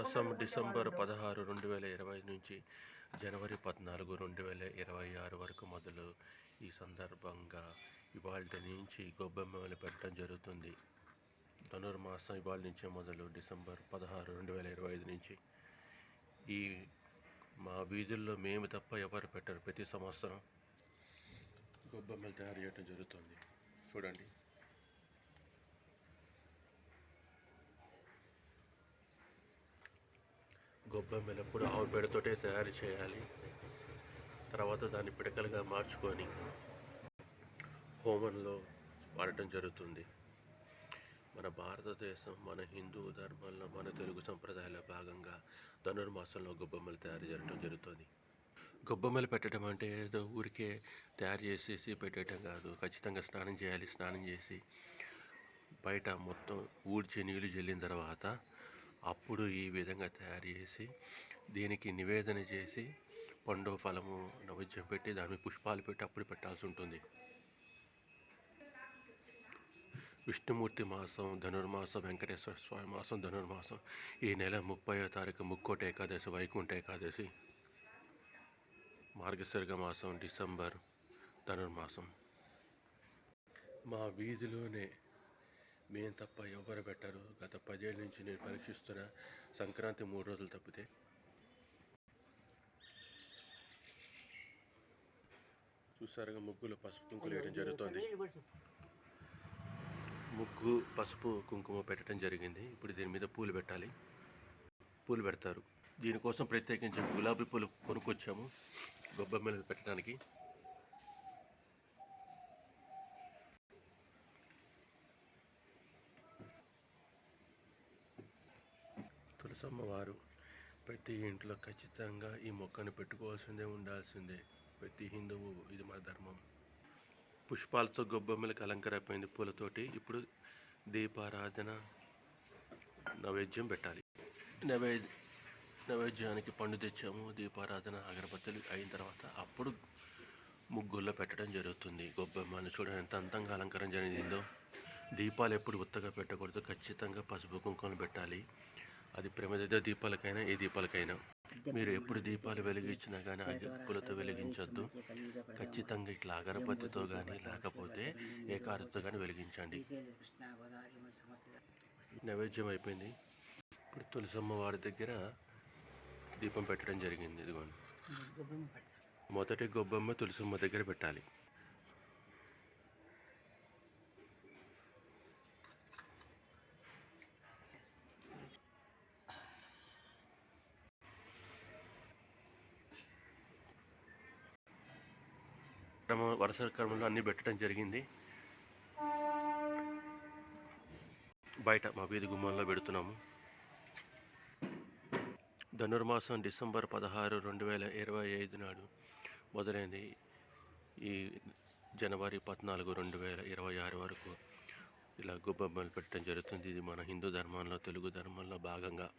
మాసం డిసెంబర్ పదహారు రెండు వేల ఇరవై నుంచి జనవరి పద్నాలుగు రెండు వేల ఇరవై ఆరు వరకు మొదలు ఈ సందర్భంగా ఇవాళ నుంచి గొబ్బెమ్మలు పెట్టడం జరుగుతుంది. ధనుర్మాసం ఇవాళ నుంచే మొదలు డిసెంబర్ పదహారు రెండు వేల ఇరవై ఐదు నుంచి. ఈ మా వీధుల్లో మేము తప్ప ఎవరు పెట్టరు. ప్రతి సంవత్సరం గొబ్బెమ్మలు తయారు చేయడం జరుగుతుంది. చూడండి. గొబ్బెమ్మలు ఎప్పుడు ఆవు పేడతోటే తయారు చేయాలి. తర్వాత దాన్ని పిడకలుగా మార్చుకొని హోమంలో వాడటం జరుగుతుంది. మన భారతదేశం మన హిందూ ధర్మంలో మన తెలుగు సంప్రదాయాల భాగంగా ధనుర్మాసంలో గొబ్బెమ్మలు తయారు చేయడం జరుగుతుంది. గొబ్బెమ్మలు పెట్టడం అంటే ఏదో ఊరికే తయారు చేసేసి పెట్టడం కాదు. ఖచ్చితంగా స్నానం చేయాలి స్నానం చేసి బయట మొత్తం ఊడ్చి నీళ్ళు జల్లిన తర్వాత అప్పుడు ఈ విధంగా తయారు చేసి దీనికి నివేదన చేసి పండు ఫలము నైవేద్యం పెట్టి దాని పుష్పాలు పెట్టి అప్పుడు పెట్టాల్సి ఉంటుంది. విష్ణుమూర్తి మాసం ధనుర్మాసం వెంకటేశ్వర స్వామి మాసం ధనుర్మాసం. ఈ నెల ముప్పయో తారీఖు ముక్కోటి ఏకాదశి వైకుంఠ ఏకాదశి. మార్గశిర్గ మాసం డిసెంబర్ ధనుర్మాసం. మా వీధిలోనే మేము తప్ప ఎవరు పెట్టరు గత పదేళ్ళ నుంచి నేను పరీక్షిస్తున్న సంక్రాంతి మూడు రోజులు తప్పితే. చూసారుగా ముగ్గులు పసుపు కుంకులు వేయడం జరుగుతుంది. ముగ్గు పసుపు కుంకుమ పెట్టడం జరిగింది. ఇప్పుడు దీని మీద పూలు పెట్టాలి. పూలు పెడతారు. దీనికోసం ప్రత్యేకించి గులాబీ పూలు కొనుక్కొచ్చాము. గొబ్బెమ్మలు పెట్టడానికి. తులసమ్మ ప్రతి ఇంట్లో ఖచ్చితంగా ఈ మొక్కను పెట్టుకోవాల్సిందే ఉండాల్సిందే. ప్రతి హిందువు ఇది మన ధర్మం. పుష్పాలతో గొబ్బెమ్మలకు అలంకరైపోయింది పూలతోటి ఇప్పుడు దీపారాధన నైవేద్యం పెట్టాలి. నైవేద్య నైవేద్యానికి పండు తెచ్చాము దీపారాధన అగరబత్తులు అయిన తర్వాత అప్పుడు ముగ్గుల్లో పెట్టడం జరుగుతుంది. గొబ్బెమ్మను చూడండి ఎంత అందంగా అలంకరణ జరిగిందో. దీపాలు ఎప్పుడు ఉత్తగా పెట్టకూడదు ఖచ్చితంగా పసుపు కుంకుమలు పెట్టాలి. అది ప్రమేద దీపాలకైనా ఏ దీపాలకైనా. మీరు ఎప్పుడు దీపాలు వెలిగించినా కానీ అగ్గిపులతో వెలిగించొద్దు. ఖచ్చితంగా ఇట్లా అగరబత్తితో కానీ లేకపోతే ఏకారతో కానీ వెలిగించండి. నైవేద్యం అయిపోయింది. ఇప్పుడు తులసమ్మ వారి దగ్గర దీపం పెట్టడం జరిగింది. ఇదిగోండి. మొదటి గొబ్బమ్మ తులసమ్మ దగ్గర పెట్టాలి. క్రమ వరుస క్రమంలో అన్నీ పెట్టడం జరిగింది. బయట మా వీధి గుమ్మంలో పెడుతున్నాము. ధనుర్మాసం డిసెంబర్ పదహారు రెండు వేల ఇరవై ఐదు నాడు మొదలైంది. ఈ జనవరి పద్నాలుగు రెండు వేల ఇరవై ఆరు వరకు ఇలా గుబ్బమ్మలు పెట్టడం జరుగుతుంది. ఇది మన హిందూ ధర్మంలో తెలుగు ధర్మంలో భాగంగా